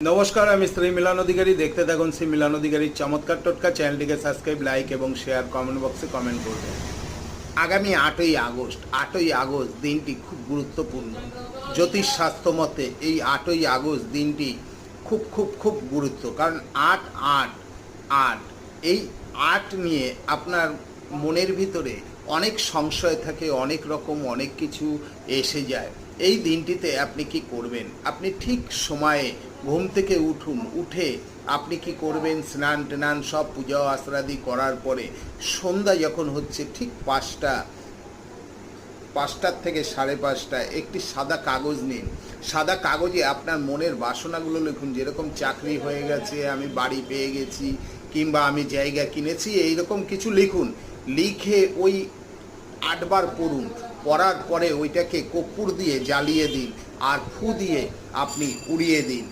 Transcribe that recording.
নমস্কার, আমি শ্রী মিলন অধিকারী। দেখতে থাকুন শ্রী মিলন অধিকারীর চমৎকার টোটকা। চ্যানেলটিকে সাবস্ক্রাইব, লাইক এবং শেয়ার কমেন্ট বক্সে কমেন্ট করবেন। আগামী আটই আগস্ট আটই আগস্ট দিনটি খুব গুরুত্বপূর্ণ। জ্যোতিষ শাস্ত্র মতে এই আটই আগস্ট দিনটি খুব খুব খুব গুরুত্ব। কারণ আট আট আট, এই আট নিয়ে আপনার মনের ভিতরে অনেক সংশয় থাকে, অনেক রকম, অনেক কিছু এসে যায়। এই দিনটিতে আপনি কি করবেন? আপনি ঠিক সময়ে ঘুম থেকে উঠুন, উঠে আপনি কি করবেন? স্নান টান, সব পূজা আশ্রাদি করার পরে সন্ধ্যা যখন হচ্ছে ঠিক পাঁচটা, পাঁচটার থেকে সাড়ে পাঁচটা একটি সাদা কাগজ নিন। সাদা কাগজে আপনার মনের বাসনাগুলো লিখুন, যেরকম চাকরি হয়ে গেছে, আমি বাড়ি পেয়ে গেছি, কিংবা আমি জায়গা কিনেছি, এইরকম কিছু লিখুন। লিখে ওই আটবার পড়ুন, পড়ার পরে ওইটাকে কর্পূর দিয়ে জ্বালিয়ে দিন, আর ফু দিয়ে আপনি উড়িয়ে দিন।